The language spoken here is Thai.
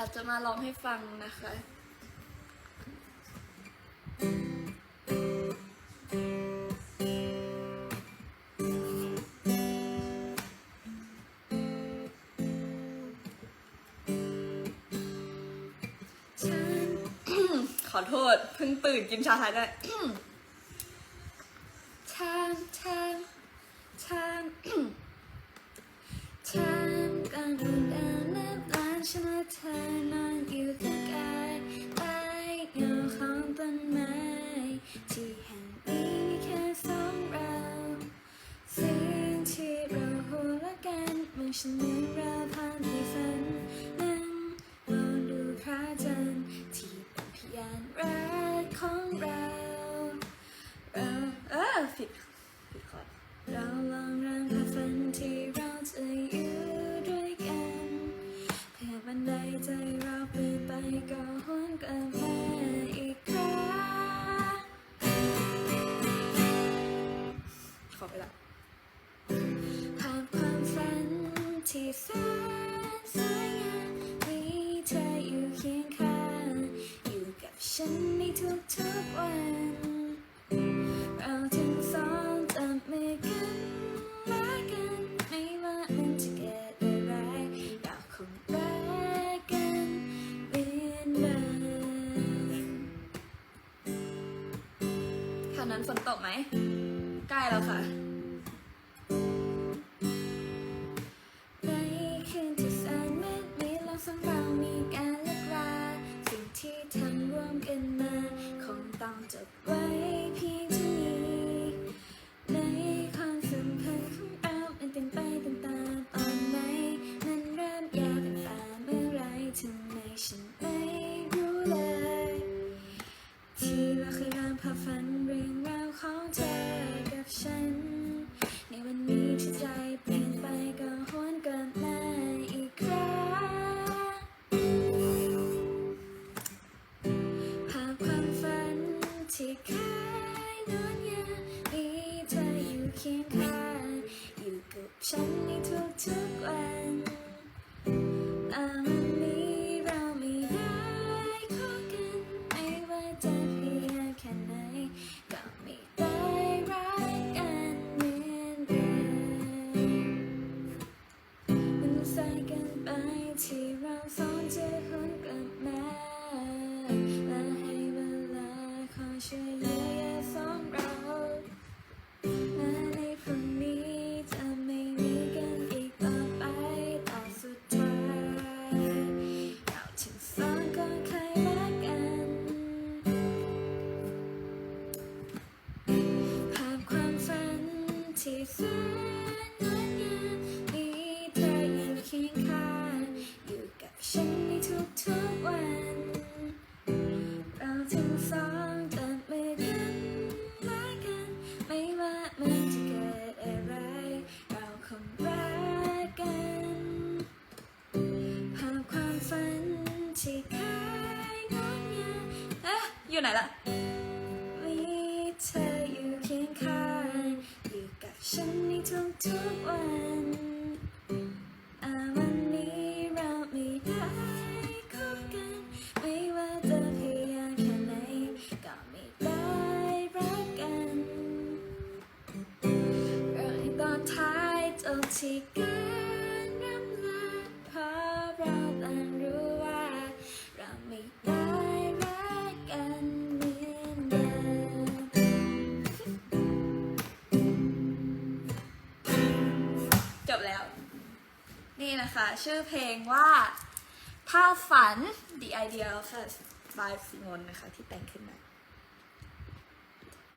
อาจจะมาร้องให้ฟังนะคะขอโทษ เพิ่งตื่นกินชาไทยได้ฉันฉัน ฉันเหมือนเราผ่านในฝันนั้นมองดูพระจันทร์ที่เป็นพยานรักของเราเราเออผิดผิดคอร์ดเราลองรำพาฝันที่เราจะ สวยงามมีเธออยู่เคียงข้างอยู่กับฉันในทุกๆวัน เราทั้งสองจับมือกันรักกันไม่ว่ามันจะเกิดอะไรเราคงรักกันเหมือนเดิมแถวนั้นฝนตกไหมใกล้แล้วค่ะ ทุกวันแต่วันนี้เราไม่ได้ขอกันไม่ว่าจะพยายามแค่ไหนก็ไม่ได้รักกันเหมือนเดิมมันสายกันไปที่เราสองจะหว ที่แสนงดงามมีเธออยู่เคียงข้างอยู่กับฉันในทุกๆวัน เราทั้งสองจับมือกันรักกัน ไม่ว่ามันจะเกิดอะไร เราคงรักกันภาพความฝันที่เคยงดงามเอ๊ะอยู่ไหนล่ะ ฉันในทุกๆวันอาวันนี้เราไม่ได้คบกัน ไม่ว่าจะพยายามแค่ไหนก็ไม่ได้รักกันเรื่องตอนท้ายจบที่กัน ชื่อเพลงว่า ถ้าฝัน The Ideal ค่ะบายซีมอนนะคะ ที่แต่งขึ้นมา